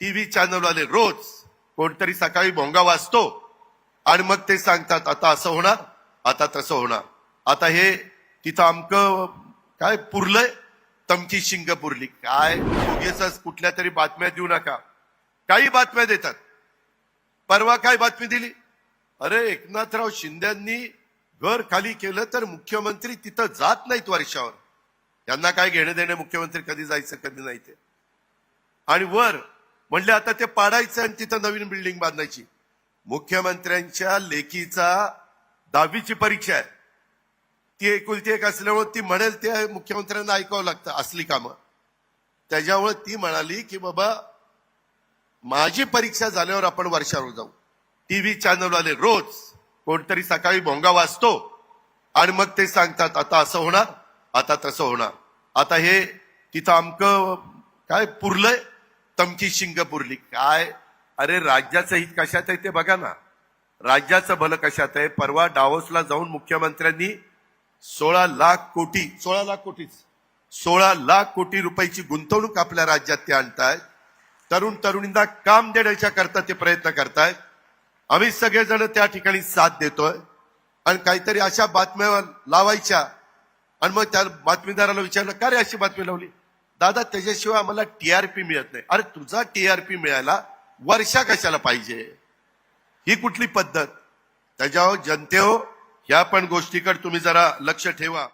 TV चॅनलवाले रोज कोणतरी सकाळी भोंगा वाजतो आणि मग ते सांगतात आता असं होणार आता तसं होणार. आता हे तिथं अमकं काय पुरलंय? तमकी शिंग पुरली. काय? उगेच कुठल्या तरी बातम्या देऊ नका. काही बातम्या देतात. परवा काय बातमी दिली? अरे एकनाथराव शिंद्यांनी घर खाली केलं तर मुख्यमंत्री तिथं जात नाहीत वर्षावर. यांना काय घेणं देणं मुख्यमंत्री कधी जायचं कधी नाही ते. आणि वर म्हणले आता ते पाडायचं आणि तिथं नवीन बिल्डिंग बांधायची. मुख्यमंत्र्यांच्या लेखीचा दहावीची परीक्षा आहे. ती एकुलती एक असल्यामुळे ती म्हणेल ते मुख्यमंत्र्यांना ऐकावं लागतं असली कामं. त्याच्यामुळे ती म्हणाली की बाबा माझी परीक्षा झाल्यावर आपण वर्षावर जाऊ. टीव्ही चॅनलवाले रोज कोणतरी सकाळी भोंगा वाजतो आणि मग ते सांगतात आता असं होणार आता तसं होणार. आता हे तिथं आमकं काय पुरलंय तमकी शिंग पुरली. काय? अरे राज्याचं हित कशात आहे ते बघा ना. राज्याचं भलं कशात आहे? परवा डावोसला जाऊन मुख्यमंत्र्यांनी सोळा लाख कोटी सोळा लाख कोटीच सोळा लाख कोटी रुपयाची गुंतवणूक आपल्या राज्यात ते आणतायत. तरुण तरुणींना काम देण्याच्या करता ते प्रयत्न करतायत. आम्ही सगळेजण त्या ठिकाणी साथ देतोय. आणि काहीतरी अशा बातम्या लावायच्या. आणि मग त्या बातमीदाराला विचारलं का रे अशी बातमी लावली? दादा त्याच्याशिवाय आम्हाला टीआरपी मिळत नाही. अरे तुझा टीआरपी मिळायला वर्षा कशाला पाहिजे? ही कुठली पद्धत? त्याच्यावर जनते हो ह्या पण गोष्टीकडे तुम्ही जरा लक्ष ठेवा.